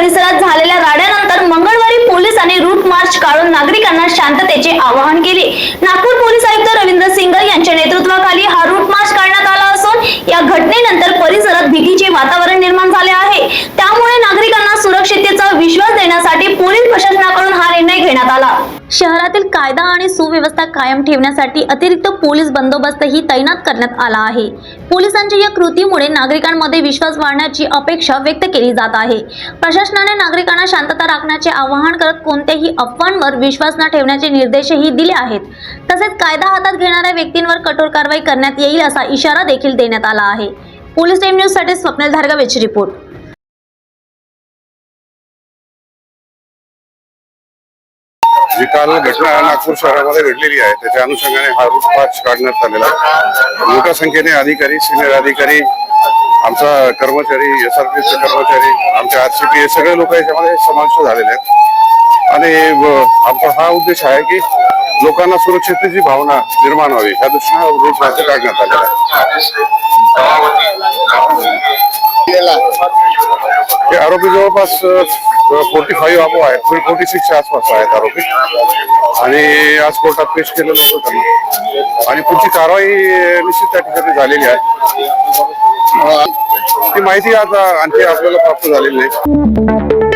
परिसरात झालेल्या राड्यानंतर मंगळवारी पोलिसांनी रूट मार्च काढून नागरिकांना शांततेचे आवाहन केले. नागपूर पोलीस आयुक्त रवींद्र सिंग यांच्या नेतृत्वाखाली हा रूट मार्च काढण्यात आला असून या घटनेनंतर परिसरात भीतीचे वातावरण निर्माण झाले आहे. त्यामुळे नागरिकांना सुरक्षिततेचा विश्वास देण्यासाठी पोलीस प्रशासनाकडून हा निर्णय घेण्यात आला. शहरातील कायदा आणि सुव्यवस्था कायम ठेवण्यासाठी अतिरिक्त पोलीस बंदोबस्तही तैनात करण्यात आला आहे. पोलिसांच्या या कृतीमुळे नागरिकांमध्ये विश्वास वाढण्याची अपेक्षा व्यक्त केली जात आहे. प्रशासनाने नागरिकांना शांतता राखण्याचे आवाहन करत कोणत्याही अफवांवर विश्वास न ठेवण्याचे निर्देशही दिले आहेत. तसेच कायदा हातात घेणाऱ्या व्यक्तींवर कठोर कारवाई करण्यात येईल असा इशारा देखील देण्यात आला आहे. पोलीस टाइम न्यूजसाठी साठी धारगावेची रिपोर्ट. जी काल घटना नागपूर शहरामध्ये घडलेली आहे त्याच्या अनुषंगाने हा रूट मार्च काढण्यात आलेला आहे. मोठ्या संख्येने अधिकारी सिनियर अधिकारी आमचा कर्मचारी एस आर पीचे कर्मचारी आमचे आर सी पी हे सगळे लोक याच्यामध्ये समाविष्ट झालेले आहेत. आणि आमचा हा उद्देश आहे की लोकांना सुरक्षिततेची भावना निर्माण व्हावी ह्या दृष्टीने रूट काढण्यात आलेला आहे. हे आरोपी जवळपास फोर्टी फाईव्ह अबो आहेत. म्हणजे फोर्टी सिक्सच्या आसपास आहेत आरोपी. आणि आज कोर्टात पेश केलेलं होतं त्यांना. आणि पुढची कारवाई निश्चित त्या ठिकाणी झालेली आहे. ती माहिती आता आणखी आपल्याला प्राप्त झालेली नाही.